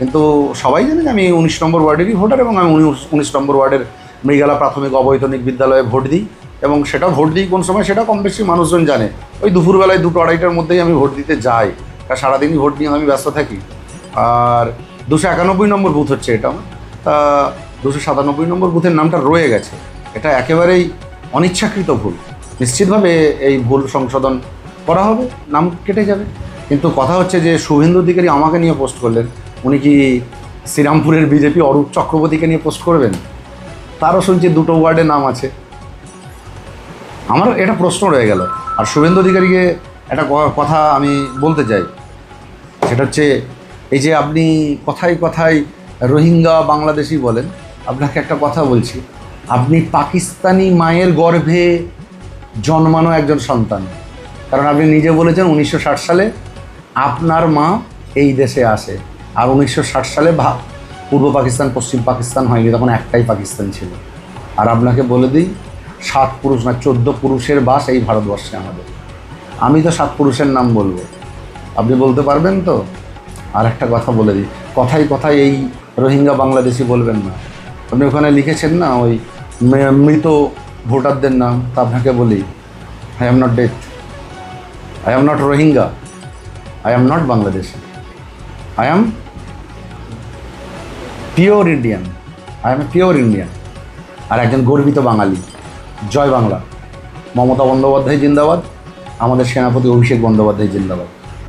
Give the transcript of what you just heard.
কিন্তু সবাই জানে যে আমি উনিশ নম্বর ওয়ার্ডেরই ভোটার এবং আমি উনিশ উনিশ নম্বর ওয়ার্ডের মৃগালা প্রাথমিক অবৈতনিক বিদ্যালয়ে ভোট দিই এবং সেটা ভোট দিই কোন সময় সেটা কম বেশি মানুষজন জানে। ওই দুপুরবেলায় দুটো আড়াইটার মধ্যেই আমি ভোট দিতে যাই। কারণ সারাদিনই ভোট নিয়ে আমি ব্যস্ত থাকি। আর দুশো একানব্বই নম্বর বুথ হচ্ছে এটা আমার। তা দুশো সাতানব্বই নম্বর বুথের নামটা রয়ে গেছে। এটা একেবারেই অনিচ্ছাকৃত ভুল। নিশ্চিতভাবে এই ভুল সংশোধন করা হবে, নাম কেটে যাবে। কিন্তু কথা হচ্ছে যে শুভেন্দু অধিকারী আমাকে নিয়ে পোস্ট করলেন। উনি কি শ্রীরামপুরের বিজেপি অরূপ চক্রবর্তীকে নিয়ে পোস্ট করবেন? তারও শুনছি দুটো ওয়ার্ডে নাম আছে। আমার এটা প্রশ্ন রয়ে গেল। আর শুভেন্দু অধিকারীকে একটা কথা আমি বলতে চাই। সেটা হচ্ছে, এই যে আপনি কথায় কথায় রোহিঙ্গা বাংলাদেশি বলেন, আপনাকে একটা কথা বলছি। আপনি পাকিস্তানি মায়ের গর্ভে জন্মানো একজন সন্তান। কারণ আপনি নিজে বলেছেন উনিশশো ষাট সালে আপনার মা এই দেশে আসে। আর উনিশশো ষাট সালে ভা পূর্ব পাকিস্তান, পশ্চিম পাকিস্তান হয়নি, তখন একটাই পাকিস্তান ছিল। আর আপনাকে বলে দিই, সাত পুরুষ না, চোদ্দ পুরুষের বাস এই ভারতবর্ষে আমাদের। আমি তো সাত পুরুষের নাম বলব। আপনি বলতে পারবেন তো? আর একটা কথা বলে দিই কথাই কথায় এই রোহিঙ্গা বাংলাদেশি বলবেন না। আপনি ওখানে লিখেছেন না ওই মৃত ভোটারদের নাম? তা আপনাকে বলি I am not death I am not Rohingya I am not Bangladeshi. I am pure Indian I am a pure Indian আর একজন গর্বিত বাঙালি। জয় বাংলা। মমতা বন্দ্যোপাধ্যায় জিন্দাবাদ। আমাদের সেনাপতি অভিষেক বন্দ্যোপাধ্যায় জিন্দাবাদ।